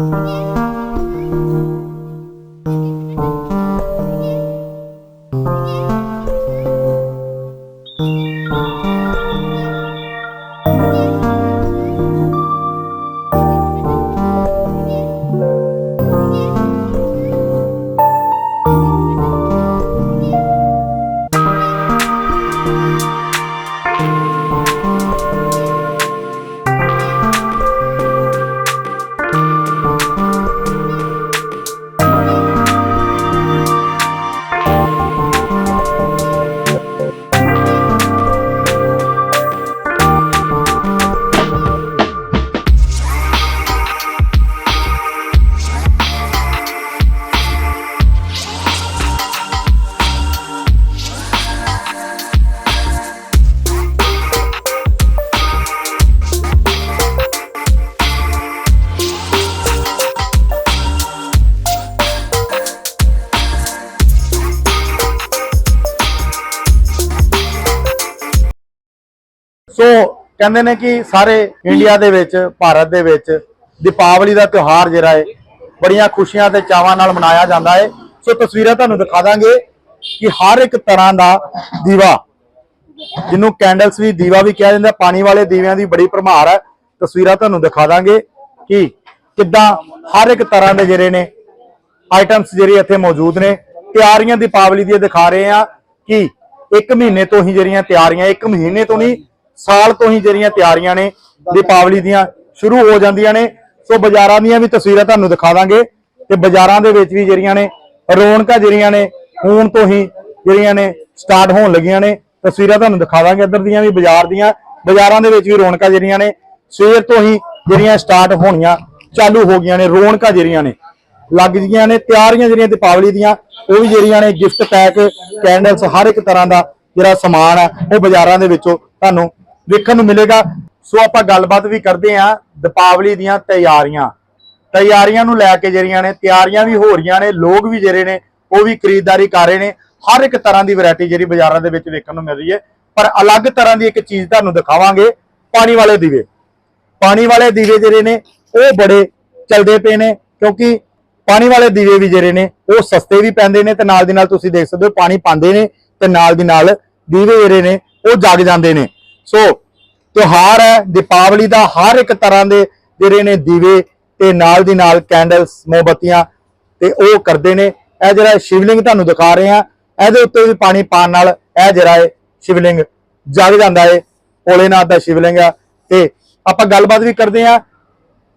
ਸੋ ਕਹਿੰਦੇ ਨੇ ਕਿ ਸਾਰੇ ਇੰਡੀਆ ਦੇ ਵਿੱਚ, ਭਾਰਤ ਦੇ ਵਿੱਚ ਦੀਪਾਵਲੀ ਦਾ ਤਿਉਹਾਰ ਜਿਹੜਾ ਹੈ ਬੜੀਆਂ ਖੁਸ਼ੀਆਂ ਤੇ ਚਾਵਾਂ ਨਾਲ ਮਨਾਇਆ ਜਾਂਦਾ ਹੈ ਸੋ ਤਸਵੀਰਾਂ ਤੁਹਾਨੂੰ ਦਿਖਾ ਦਾਂਗੇ ਕਿ ਹਰ ਇੱਕ ਤਰ੍ਹਾਂ ਦਾ ਦੀਵਾ, ਜਿਹਨੂੰ ਕੈਂਡਲਸ ਵੀ, ਦੀਵਾ ਵੀ ਕਿਹਾ ਜਾਂਦਾ, ਪਾਣੀ ਵਾਲੇ ਦੀਵਿਆਂ ਦੀ ਬੜੀ ਭਰਮਾਰ ਹੈ। ਤਸਵੀਰਾਂ ਤੁਹਾਨੂੰ ਦਿਖਾ ਦਾਂਗੇ ਕਿ ਕਿੱਦਾਂ ਹਰ ਇੱਕ ਤਰ੍ਹਾਂ ਦੇ ਜਿਹੜੇ ਨੇ ਆਈਟਮਸ ਜਿਹੜੇ ਇੱਥੇ ਮੌਜੂਦ ਨੇ। ਤਿਆਰੀਆਂ ਦੀਪਾਵਲੀ ਦੀਆਂ ਦਿਖਾ ਰਹੇ ਆ ਕਿ ਇੱਕ ਮਹੀਨੇ ਤੋਂ ਹੀ ਜਿਹੜੀਆਂ ਤਿਆਰੀਆਂ, ਇੱਕ ਮਹੀਨੇ ਤੋਂ ਨਹੀਂ ਸਾਲ ਤੋਂ ਹੀ ਜਿਹੜੀਆਂ ਤਿਆਰੀਆਂ ਨੇ ਦੀਪਾਵਲੀ ਦੀਆਂ ਸ਼ੁਰੂ ਹੋ ਜਾਂਦੀਆਂ ਨੇ। ਸੋ ਬਾਜ਼ਾਰਾਂ ਦੀਆਂ ਵੀ ਤਸਵੀਰਾਂ ਤੁਹਾਨੂੰ ਦਿਖਾ ਦਾਂਗੇ ਤੇ ਬਾਜ਼ਾਰਾਂ ਦੇ ਵਿੱਚ ਵੀ ਜਿਹੜੀਆਂ ਨੇ ਰੌਣਕਾਂ ਜਿਹੜੀਆਂ ਨੇ ਹੁਣ ਤੋਂ ਹੀ ਜਿਹੜੀਆਂ ਨੇ ਸਟਾਰਟ ਹੋਣ ਲੱਗੀਆਂ ਨੇ। ਤਸਵੀਰਾਂ ਤੁਹਾਨੂੰ ਦਿਖਾ ਦਾਂਗੇ ਇੱਧਰ ਦੀਆਂ ਵੀ ਬਾਜ਼ਾਰ ਦੀਆਂ। ਬਾਜ਼ਾਰਾਂ ਦੇ ਵਿੱਚ ਵੀ ਰੌਣਕਾਂ ਜਿਹੜੀਆਂ ਨੇ ਸਵੇਰ ਤੋਂ ਹੀ ਜਿਹੜੀਆਂ ਸਟਾਰਟ ਹੋਣੀਆਂ ਚਾਲੂ ਹੋ ਗਈਆਂ ਨੇ, ਰੌਣਕਾਂ ਜਿਹੜੀਆਂ ਨੇ। ਲੱਗ ਗਈਆਂ ਨੇ ਤਿਆਰੀਆਂ ਜਿਹੜੀਆਂ ਦੀਪਾਵਲੀ ਦੀਆਂ, ਉਹ ਵੀ ਜਿਹੜੀਆਂ ਨੇ ਗਿਫਟ ਪੈਕ, ਕੈਂਡਲਸ ਹਰ ਇੱਕ ਤਰ੍ਹਾਂ ਦਾ ਜਿਹੜਾ ਸਮਾਨ ਹੈ, ਉਹ ਬਾਜ਼ਾਰਾਂ ਦੇ ਵਿੱਚੋਂ ਤੁਹਾਨੂੰ ਵੇਖਣ ਨੂੰ ਮਿਲੇਗਾ। ਸੋ ਆਪਾਂ ਗੱਲਬਾਤ ਵੀ ਕਰਦੇ ਆਂ ਦੀਪਾਵਲੀ ਦੀਆਂ ਤਿਆਰੀਆਂ। ਤਿਆਰੀਆਂ ਨੂੰ ਲੈ ਕੇ ਜਿਹੜੀਆਂ ਨੇ, ਤਿਆਰੀਆਂ ਵੀ ਹੋ ਰਹੀਆਂ ਨੇ, ਲੋਕ ਵੀ ਜਿਹੜੇ ਨੇ, ਉਹ ਵੀ ਖਰੀਦਦਾਰੀ ਕਰ ਰਹੇ ਨੇ। ਹਰ ਇੱਕ ਤਰ੍ਹਾਂ ਦੀ ਵੈਰਾਈਟੀ ਜਿਹੜੀ ਬਾਜ਼ਾਰਾਂ ਦੇ ਵਿੱਚ ਵੇਖਣ ਨੂੰ ਮਿਲ ਰਹੀ ਹੈ। ਪਰ ਅਲੱਗ ਤਰ੍ਹਾਂ ਦੀ ਇੱਕ ਚੀਜ਼ ਤੁਹਾਨੂੰ ਦਿਖਾਵਾਂਗੇ, ਪਾਣੀ ਵਾਲੇ ਦੀਵੇ। ਪਾਣੀ ਵਾਲੇ ਦੀਵੇ ਜਿਹੜੇ ਨੇ, ਉਹ ਬੜੇ ਚੱਲਦੇ ਪਏ ਨੇ, ਕਿਉਂਕਿ ਪਾਣੀ ਵਾਲੇ ਦੀਵੇ ਵੀ ਜਿਹੜੇ ਨੇ, ਉਹ ਸਸਤੇ ਵੀ ਪੈਂਦੇ ਨੇ ਤੇ ਨਾਲ ਦੀ ਨਾਲ ਤੁਸੀਂ ਦੇਖ ਸਕਦੇ ਹੋ ਪਾਣੀ ਪਾਉਂਦੇ ਨੇ ਤੇ ਨਾਲ ਦੀ ਨਾਲ ਦੀਵੇ ਜਿਹੜੇ ਨੇ, ਉਹ ਜਗ ਜਾਂਦੇ ਨੇ। ਸੋ ਤਿਉਹਾਰ ਹੈ, ਦੀਪਾਵਲੀ ਦਾ ਹਰ ਇੱਕ ਤਰ੍ਹਾਂ ਦੇ ਜਿਹੜੇ ਨੇ ਦੀਵੇ ਤੇ ਨਾਲ ਦੀ ਨਾਲ ਕੈਂਡਲਸ ਮੋਮਬੱਤੀਆਂ ਤੇ ਉਹ ਕਰਦੇ ਨੇ। ਇਹ ਜਿਹੜਾ ਸ਼ਿਵਲਿੰਗ ਤੁਹਾਨੂੰ ਦਿਖਾ ਰਹੇ ਆ ਇਹਦੇ ਉੱਤੇ ਵੀ ਪਾਣੀ ਪਾਣ ਨਾਲ ਇਹ ਜਿਹੜਾ ਹੈ ਸ਼ਿਵਲਿੰਗ ਜਗ ਜਾਂਦਾ ਹੈ ਭੋਲੇਨਾਥ ਦਾ ਸ਼ਿਵਲਿੰਗ ਆ। ਤੇ ਆਪਾਂ ਗੱਲਬਾਤ ਵੀ ਕਰਦੇ ਆ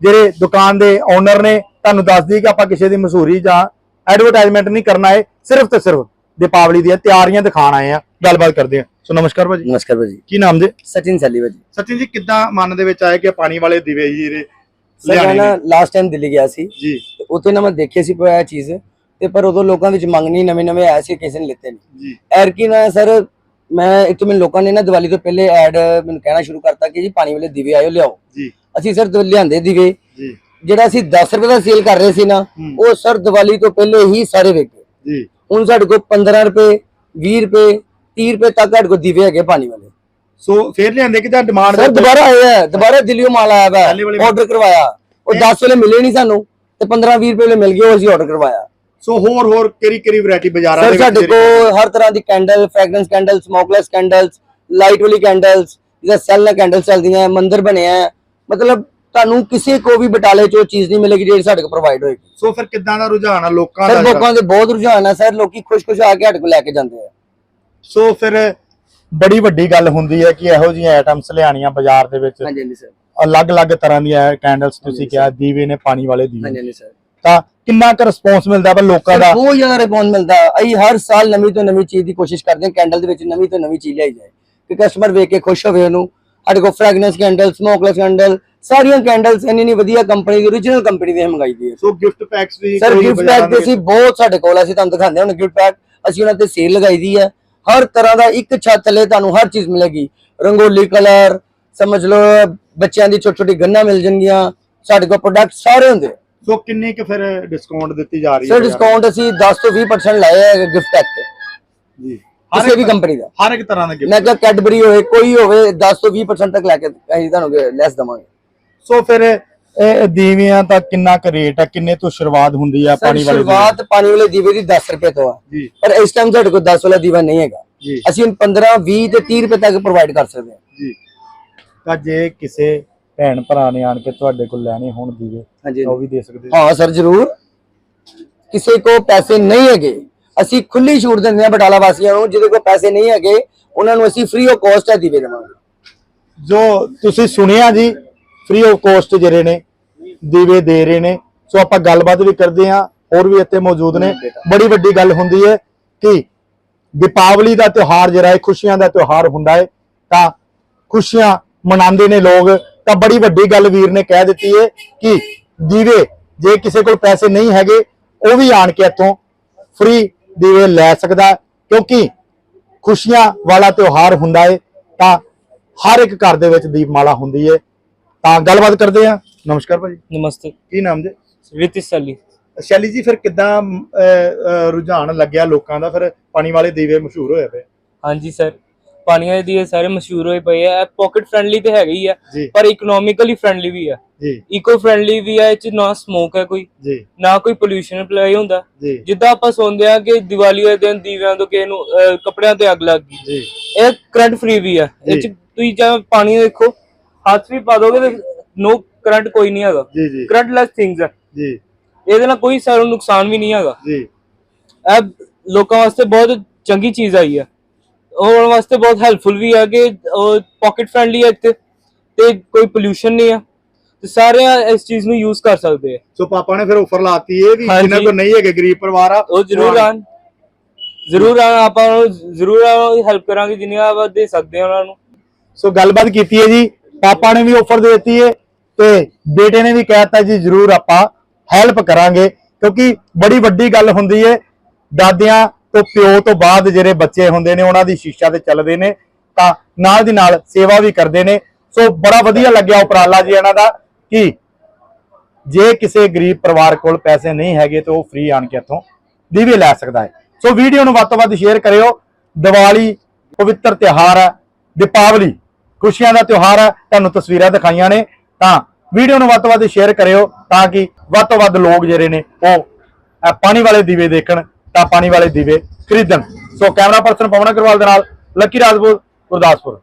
ਜਿਹੜੇ ਦੁਕਾਨ ਦੇ ਓਨਰ ਨੇ, ਤੁਹਾਨੂੰ ਦੱਸ ਦਈਏ ਕਿ ਆਪਾਂ ਕਿਸੇ ਦੀ ਮਸ਼ਹੂਰੀ ਜਾਂ ਐਡਵਰਟਾਈਜ਼ਮੈਂਟ ਨਹੀਂ ਕਰਨਾ ਹੈ ਸਿਰਫ ਤੇ ਸਿਰਫ ਦੀਪਾਵਲੀ ਦੀਆਂ ਤਿਆਰੀਆਂ ਦਿਖਾਣ ਆਏ ਆ ਗੱਲਬਾਤ ਕਰਦੇ ਆ। ਸੋ ਨਮਸਕਾਰ ਭਾਜੀ। ਨਮਸਕਾਰ ਭਾਜੀ। ਕੀ ਨਾਮ ਜੀ? ਸਚਿਨ ਸੈਲੀ ਭਾਜੀ। ਸਚਿਨ ਜੀ ਕਿੱਦਾਂ ਮਨ ਦੇ ਵਿੱਚ ਆਇਆ ਕਿ ਪਾਣੀ ਵਾਲੇ ਦੀਵੇ ਜੀ ਸਰ ਮੈਂ ਨਾ ਲਾਸਟ ਟਾਈਮ ਦਿੱਲੀ ਗਿਆ ਸੀ। ਜੀ। ਉੱਥੇ ਨਾ ਮੈਂ ਦੇਖਿਆ ਸੀ ਪਿਆ ਇਹ ਚੀਜ਼ ਤੇ ਪਰ ਉਦੋਂ ਲੋਕਾਂ ਵਿੱਚ ਮੰਗ ਨਹੀਂ ਨਵੇਂ ਨਵੇਂ ਆਏ ਸੀ ਕਿਸੇ ਨੇ ਲਿੱਤੇ ਨਹੀਂ। ਜੀ। ਐਰਕੀ ਨਾ ਸਰ ਮੈਂ ਇੱਕ ਮੈਨੂੰ ਲੋਕਾਂ ਨੇ ਨਾ ਦੀਵਾਲੀ ਤੋਂ ਪਹਿਲੇ ਐਡ ਮੈਨੂੰ ਕਹਿਣਾ ਸ਼ੁਰੂ ਕਰਤਾ ਕਿ ਜੀ ਪਾਣੀ ਵਾਲੇ ਦੀਵੇ ਆਇਓ ਲਿਆਓ। ਜੀ। ਅਸੀਂ ਸਰ ਦ- ਲਿਆਂਦੇ ਦੀਵੇ। ਜੀ। ਜਿਹੜਾ ਅਸੀਂ 10 ਰੁਪਏ ਦਾ ਸੇਲ ਕਰ ਰਹੇ ਸੀ ਨਾ। ਉਹ ਸਰ ਦੀਵਾਲੀ ਤੋਂ ਪਹਿਲੇ ਹੀ ਸਾਰੇ ਵਿਕ ਗਏ ਜੀ। ਹੁਣ ਸਾਡੇ ਕੋਲ 15 ਰੁਪਏ 20 ਰੁਪਏ 30 ਰੁਪਏ ਤੱਕ ਸਾਡੇ ਕੋਲ ਦੀਵੇ ਹੈਗੇ ਪਾਣੀ ਵਾਲੇ। ਸੋ ਫੇਰ ਲਿਆਂਦੇ ਕਿ ਤਾਂ ਡਿਮਾਂਡ ਸਰ ਦੁਬਾਰਾ ਆਇਆ ਹੈ, ਦੁਬਾਰਾ ਦਿੱਲੀੋਂ ਮਾਲ ਆਇਆ ਵਾ ਆਰਡਰ ਕਰਵਾਇਆ। ਉਹ 10 ਵੇਲੇ ਮਿਲੇ ਨਹੀਂ ਸਾਨੂੰ ਤੇ 15 20 ਰੁਪਏ ਵੇਲੇ ਮਿਲ ਗਏ ਉਹ ਅਸੀਂ ਆਰਡਰ ਕਰਵਾਇਆ। ਸੋ ਹੋਰ ਹੋਰ ਕਿਹੜੀ ਕਿਹੜੀ ਵੈਰਾਈਟੀ ਬਾਜ਼ਾਰਾਂ ਦੇ ਸਾਡੇ ਕੋਲ ਹਰ ਤਰ੍ਹਾਂ ਦੀ candle fragrance candle smokeless candles light ਵਾਲੀ ਕੈਂਡਲਸ ਜਿਹਦਾ ਸੈੱਲ ਨਾਲ ਕੈਂਡਲ ਚੱਲਦੀਆਂ ਮੰਦਿਰ ਬਣਿਆ। ਮਤਲਬ ਤੁਹਾਨੂੰ ਕਿਸੇ ਕੋ ਵੀ ਬਟਾਲੇ ਚੋਂ ਚੀਜ਼ ਨਹੀਂ ਮਿਲੇਗੀ ਜਿਹੜੀ ਸਾਡੇ ਕੋਲ ਪ੍ਰੋਵਾਈਡ ਹੋਏਗੀ। ਸੋ ਫਿਰ ਕਿੱਦਾਂ ਦਾ ਰੁਝਾਨ ਆ ਲੋਕਾਂ ਸਰ ਦਾ ਜਿਹੜਾ? ਲੋਕਾਂ ਦੇ ਬਹੁਤ ਰੁਝਾਨ ਹੈ ਸਰ ਲੋਕੀ ਖੁਸ਼-ਖੁਸ਼ ਆ ਕੇ ਸਾਡੇ ਕੋਲ ਲੈ ਕੇ ਜਾਂਦੇ ਆ। ਸੋ ਫਿਰ ਬੜੀ ਵੱਡੀ ਗੱਲ ਹੁੰਦੀ ਹੈ ਕਿ ਇਹੋ ਜਿਹੀਆਂ ਆਈਟਮਸ ਲਿਆਣੀਆਂ ਬਾਜ਼ਾਰ ਦੇ ਵਿੱਚ। ਹਾਂਜੀ ਹਾਂਜੀ ਸਰ। ਅਲੱਗ-ਅਲੱਗ ਤਰ੍ਹਾਂ ਦੀਆਂ ਕੈਂਡਲਸ ਤੁਸੀਂ ਕਿਹਾ ਦੀਵੇ ਨੇ ਪਾਣੀ ਵਾਲੇ ਦੀਵੇ। ਹਾਂਜੀ ਹਾਂਜੀ ਸਰ। ਤਾਂ ਕਿੰਨਾ ਕੁ ਰਿਸਪੌਂਸ ਮਿਲਦਾ ਵਾ ਲੋਕਾਂ ਦਾ? ਬਹੁਤ ਜ਼ਿਆਦਾ ਰਿਸਪੌਂਸ ਮਿਲਦਾ। ਅਸੀਂ ਹਰ ਸਾਲ ਨਵੀਂ ਤੋਂ ਨਵੀਂ ਚੀਜ਼ ਦੀ ਕੋਸ਼ਿਸ਼ ਕਰਦੇ ਹਾਂ ਕੈਂਡਲ ਦੇ ਵਿੱਚ ਨਵੀਂ ਤੋਂ ਨਵੀਂ ਚੀਜ਼ ਲਿਆਈ ਜਾਏ। ਕਿ ਕਸਟਮਰ ਵੇਖ ਕੇ ਖੁਸ਼ ਹੋਵੇ ਉਹਨੂੰ। ਸਾਡੇ ਕੋਲ ਫ੍ਰੈਗਨੈਂਸ ਕੈਂਡਲ ਸਮੋਕਲੈਸ ਕੈਂਡਲ ਸਾਰੀਆਂ ਕੈਂਡਲਸ ਇੰਨੀ ਨਹੀਂ ਵਧੀਆ ਕੰਪਨੀ ਦੀ origignal ਕੰਪਨੀ ਦੀ ਮੰਗਾਈ ਦੀ ਹੈ। ਸੋ ਗਿਫਟ ਪੈਕਸ ਵੀ ਸਰ ਗਿਫਟ ਪੈਕ ਤੇ ਅਸੀਂ ਬਹੁਤ ਸਾਡੇ ਕੋਲ ਹੈ, ਅਸੀਂ ਤੁਹਾਨੂੰ ਦਿਖਾਉਂਦੇ ਹਾਂ ਗਿਫਟ ਪੈਕ ਅਸੀਂ ਉਹਨਾਂ ਤੇ ਸੇਲ ਲਗਾਈ ਦੀ ਹੈ। ਹਰ ਤਰ੍ਹਾਂ ਦਾ ਇੱਕ ਛੱਤ ਥੱਲੇ ਤੁਹਾਨੂੰ ਹਰ ਚੀਜ਼ ਮਿਲੇਗੀ। ਰੰਗੋਲੀ ਕਲਰ ਸਮਝ ਲਓ ਬੱਚਿਆਂ ਦੀ ਛੋਟੀ ਛੋਟੀ ਗੰਨਾਂ ਮਿਲ ਜਾਣਗੀਆਂ। ਸਾਡੇ ਕੋਲ ਪ੍ਰੋਡਕਟ ਸਾਰੇ ਹੁੰਦੇ। ਸੋ ਕਿੰਨੀ ਕੁ ਫਿਰ ਡਿਸਕਾਊਂਟ ਦਿੱਤੀ ਜਾ ਰਹੀ ਸਰ ਡਿਸਕਾਊਂਟ ਅਸੀਂ 10 ਤੋਂ 20% ਲਾਇਆ ਹੈ ਗਿਫਟ ਪੈਕ ਤੇ। ਜੀ। ਕਿਸੇ ਵੀ ਕੰਪਨੀ ਦਾ। ਹਰ ਇੱਕ ਤਰ੍ਹਾਂ ਦਾ ਗਿਫਟ ਮੈਂ ਕਿਹਾ ਕੈਡਬਰੀ ਹੋਵੇ ਕੋਈ ਹੋਵੇ 10 ਤੋਂ 20% ਤੱਕ ਲੈ ਕੇ ਅਸੀਂ ਤੁਹਾਨੂੰ ਲੈਸ ਦਵਾਂਗੇ। ਸੋ ਫਿਰ ਇਹ ਦੀਵਿਆਂ ਦਾ ਕਿੰਨਾ ਕੁ ਰੇਟ ਆ? ਕਿੰਨੇ ਤੋਂ ਸ਼ੁਰੂਆਤ ਹੁੰਦੀ ਆ ਪਾਣੀ ਵਾਲੇ ਸ਼ੁਰੂਆਤ ਪਾਣੀ ਵਾਲੇ ਦੀਵੇ ਦੀ 10 ਰੁਪਏ ਤੋਂ ਆ। ਜੀ। ਪਰ ਇਸ ਟਾਈਮ ਸਾਡੇ ਕੋਲ 10 ਵਾਲਾ ਦੀਵਾ ਨਹੀਂ ਹੈਗਾ। ਜੀ। ਅਸੀਂ ਹੁਣ 15 20 ਤੇ 30 ਰੁਪਏ ਤੱਕ ਪ੍ਰੋਵਾਈਡ ਕਰ ਸਕਦੇ ਹਾਂ। ਜੀ। ਤਾਂ ਜੇ ਕਿਸੇ ਭੈਣ ਭਰਾ ਨੇ ਆਣ ਕੇ ਤੁਹਾਡੇ ਕੋਲ ਲੈਣੇ ਹੋਣ ਦੀਵੇ ਹਾਂਜੀ ਤਾਂ ਉਹ ਵੀ ਦੇ ਸਕਦੇ ਹੋ। ਹਾਂ ਸਰ ਜ਼ਰੂਰ। ਕਿਸੇ ਕੋ ਪੈਸੇ ਨਹੀਂ ਹੈਗੇ। ਅਸੀਂ ਖੁੱਲੀ ਛੂਟ ਦਿੰਦੇ ਹਾਂ ਬਟਾਲਾ ਵਾਸੀਆਂ ਨੂੰ। ਜਿਹਦੇ ਕੋਲ ਪੈਸੇ ਨਹੀਂ ਹੈਗੇ ਉਹਨਾਂ ਨੂੰ ਅਸੀਂ ਫ੍ਰੀ ਆਫ ਕਾਸਟ ਹੈ ਦੀਵੇ ਦੇਵਾਂਗੇ। ਜੋ ਤੁਸੀਂ ਸੁਣਿਆ ਜੀ ਫ੍ਰੀ ਆਫ ਕੋਸਟ ਜਿਹੜੇ ਨੇ, ਦੀਵੇ ਦੇ ਰਹੇ ਨੇ। ਸੋ ਆਪਾਂ ਗੱਲਬਾਤ ਵੀ ਕਰਦੇ ਹਾਂ, ਹੋਰ ਵੀ ਇੱਥੇ ਮੌਜੂਦ ਨੇ। ਬੜੀ ਵੱਡੀ ਗੱਲ ਹੁੰਦੀ ਹੈ ਕਿ ਦੀਪਾਵਲੀ ਦਾ ਤਿਉਹਾਰ ਜਿਹੜਾ ਹੈ, ਖੁਸ਼ੀਆਂ ਦਾ ਤਿਉਹਾਰ ਹੁੰਦਾ ਹੈ। ਤਾਂ ਖੁਸ਼ੀਆਂ ਮਨਾਉਂਦੇ ਨੇ ਲੋਕ। ਤਾਂ ਬੜੀ ਵੱਡੀ ਗੱਲ ਵੀਰ ਨੇ ਕਹਿ ਦਿੱਤੀ ਹੈ ਕਿ ਦੀਵੇ ਜੇ ਕਿਸੇ ਕੋਲ ਪੈਸੇ ਨਹੀਂ ਹੈਗੇ, ਉਹ ਵੀ ਆਣ ਕੇ ਇੱਥੋਂ ਫ੍ਰੀ ਦੀਵੇ ਲੈ ਸਕਦਾ ਕਿਉਂਕਿ ਖੁਸ਼ੀਆਂ ਵਾਲਾ ਤਿਉਹਾਰ ਹੁੰਦਾ ਹੈ, ਤਾਂ ਹਰ ਇੱਕ ਘਰ ਦੇ ਵਿੱਚ ਦੀਪਮਾਲਾ ਹੁੰਦੀ ਹੈ। ਤਾਂ ਗੱਲਬਾਤ ਕਰਦੇ ਹਾਂ। ਨਮਸਕਾਰ ਭਾਜੀ। ਨਮਸਤੇ। ਕੀ ਨਾਮ ਜੀ? ਰਿਤਿਸ਼ ਸਾਲੀ। ਸ਼ੈਲੀ ਜੀ ਫਿਰ ਕਿਦਾਂ ਰੁਝਾਨ ਲੱਗਿਆ ਲੋਕਾਂ ਦਾ? ਫਿਰ ਪਾਣੀ ਵਾਲੇ ਦੀਵੇ ਮਸ਼ਹੂਰ ਹੋਏ ਪਏ। ਹਾਂਜੀ ਸਰ। ਪਾਣੀਆਂ ਦੇ ਦੀਵੇ ਸਾਰੇ ਮਸ਼ਹੂਰ ਹੋਏ ਪਏ ਆ। ਪਾਕਟ ਫ੍ਰੈਂਡਲੀ ਤੇ ਹੈਗੇ ਹੀ ਆ ਪਰ ਇਕਨੋਮਿਕਲੀ ਫ੍ਰੈਂਡਲੀ ਵੀ ਆ। ਜੀ। ਇਕੋ ਫ੍ਰੈਂਡਲੀ ਵੀ ਆ ਇਹ ਚ ਨਾ ਸਮੋਕ ਹੈ ਕੋਈ। ਜੀ। ਨਾ ਕੋਈ ਪੋਲੂਸ਼ਨ ਅਪਲਾਈ ਹੁੰਦਾ। ਜਿੱਦਾਂ ਆਪਾਂ ਸੁਣਦੇ ਆ ਕਿ ਦੀਵਾਲੀ ਵਾਲੇ ਦਿਨ ਦੀਵਿਆਂ ਤੋਂ ਕਿਸੇ ਨੂੰ ਕੱਪੜਿਆਂ ਤੇ ਅੱਗ ਲੱਗ ਗਈ। ਜੀ। ਇਹ ਕਰੰਟ ਫ੍ਰੀ ਵੀ ਆ। ਇਹ ਚ। ਤੁਸੀਂ ਜਾਂ ਪਾਣੀ ਦੇਖੋ ਹੱਥ ਵੀ ਪਾ ਦੋਗੇ ਤੇ ਨੋ ਕਰੰਟ ਕੋਈ ਨਹੀਂ ਹੈਗਾ। ਜੀ ਜੀ। ਕਰੰਟ ਲੈਸ ਥਿੰਗਸ ਆ ਜੀ। ਇਹਦੇ ਨਾਲ ਕੋਈ ਸਾਨੂੰ ਨੁਕਸਾਨ ਵੀ ਨਹੀਂ ਹੈਗਾ। ਜੀ। ਇਹ ਲੋਕਾਂ ਵਾਸਤੇ ਬਹੁਤ ਚੰਗੀ ਚੀਜ਼ ਆਈ ਹੈ। ਉਹਨਾਂ ਵਾਸਤੇ ਬਹੁਤ ਹੈਲਪਫੁਲ ਵੀ ਹੈ ਕਿ ਪਾਕਟ ਫ੍ਰੈਂਡਲੀ ਹੈ ਤੇ ਕੋਈ ਪੋਲੂਸ਼ਨ ਨਹੀਂ ਹੈ। ਤੇ ਸਾਰੇ ਇਸ ਚੀਜ਼ ਨੂੰ ਯੂਜ਼ ਕਰ ਸਕਦੇ ਆ ਸੋ ਪਾਪਾ ਨੇ ਫਿਰ ਆਫਰ ਲਾਤੀ ਇਹ ਵੀ। ਜਿਨ੍ਹਾਂ ਕੋਲ ਨਹੀਂ ਹੈਗੇ ਗਰੀਬ ਪਰਿਵਾਰ ਆ ਉਹ ਜ਼ਰੂਰ ਆਣ ਜ਼ਰੂਰ ਆਣ ਆਪਾਂ ਜ਼ਰੂਰ ਹੈਲਪ ਕਰਾਂਗੇ ਜਿੰਨੀ ਆਪਾਂ ਦੇ ਸਕਦੇ ਹਾਂ ਉਹਨਾਂ ਨੂੰ। ਸੋ ਗੱਲਬਾਤ ਕੀਤੀ ਹੈ ਜੀ। ਪਾਪਾ ਨੇ ਵੀ ਆਫਰ ਦੇ ਦਿੱਤੀ ਹੈ ਤੇ ਬੇਟੇ ਨੇ ਵੀ ਕਹਿਤਾ ਜੀ ਜ਼ਰੂਰ ਆਪਾਂ ਹੈਲਪ ਕਰਾਂਗੇ, ਕਿਉਂਕਿ ਬੜੀ ਵੱਡੀ ਗੱਲ ਹੁੰਦੀ ਹੈ ਦਾਦਿਆਂ ਤੋਂ ਪਿਓ ਤੋਂ ਬਾਅਦ ਜਿਹੜੇ ਬੱਚੇ ਹੁੰਦੇ ਨੇ, ਉਹਨਾਂ ਦੀ ਸ਼ੀਸ਼ਾ ਤੇ ਚੱਲਦੇ ਨੇ, ਤਾਂ ਨਾਲ ਦੀ ਨਾਲ ਸੇਵਾ ਵੀ ਕਰਦੇ ਨੇ। ਸੋ ਬੜਾ ਵਧੀਆ ਲੱਗਿਆ ਉਪਰਾਲਾ ਜੀ ਇਹਨਾਂ ਦਾ ਕਿ ਜੇ ਕਿਸੇ ਗਰੀਬ ਪਰਿਵਾਰ ਕੋਲ ਪੈਸੇ ਨਹੀਂ ਹੈਗੇ ਤਾਂ ਉਹ ਫ੍ਰੀ ਆਣ ਕੇ ਇੱਥੋਂ ਦੀਵੇ ਲੈ ਸਕਦਾ ਹੈ। ਸੋ ਵੀਡੀਓ ਨੂੰ ਵੱਧ ਤੋਂ ਵੱਧ ਸ਼ੇਅਰ ਕਰਿਓ। ਦੀਵਾਲੀ ਪਵਿੱਤਰ ਤਿਉਹਾਰ ਹੈ, ਦੀਪਾਵਲੀ ਖੁਸ਼ੀਆਂ ਦਾ ਤਿਉਹਾਰ ਹੈ ਤੁਹਾਨੂੰ ਤਸਵੀਰਾਂ ਦਿਖਾਈਆਂ ਨੇ, ਤਾਂ ਵੀਡੀਓ ਨੂੰ ਵੱਧ ਤੋਂ ਵੱਧ ਸ਼ੇਅਰ ਕਰਿਓ ਤਾਂ ਕਿ ਵੱਧ ਤੋਂ ਵੱਧ ਲੋਕ ਜਿਹੜੇ ਨੇ ਉਹ ਪਾਣੀ ਵਾਲੇ ਦੀਵੇ ਦੇਖਣ, ਤਾਂ ਪਾਣੀ ਵਾਲੇ ਦੀਵੇ ਖਰੀਦਣ। So camera person Pawan Agarwal ਦੇ ਨਾਲ, ਲੱਕੀ ਰਾਜਪੂਤ, ਗੁਰਦਾਸਪੁਰ।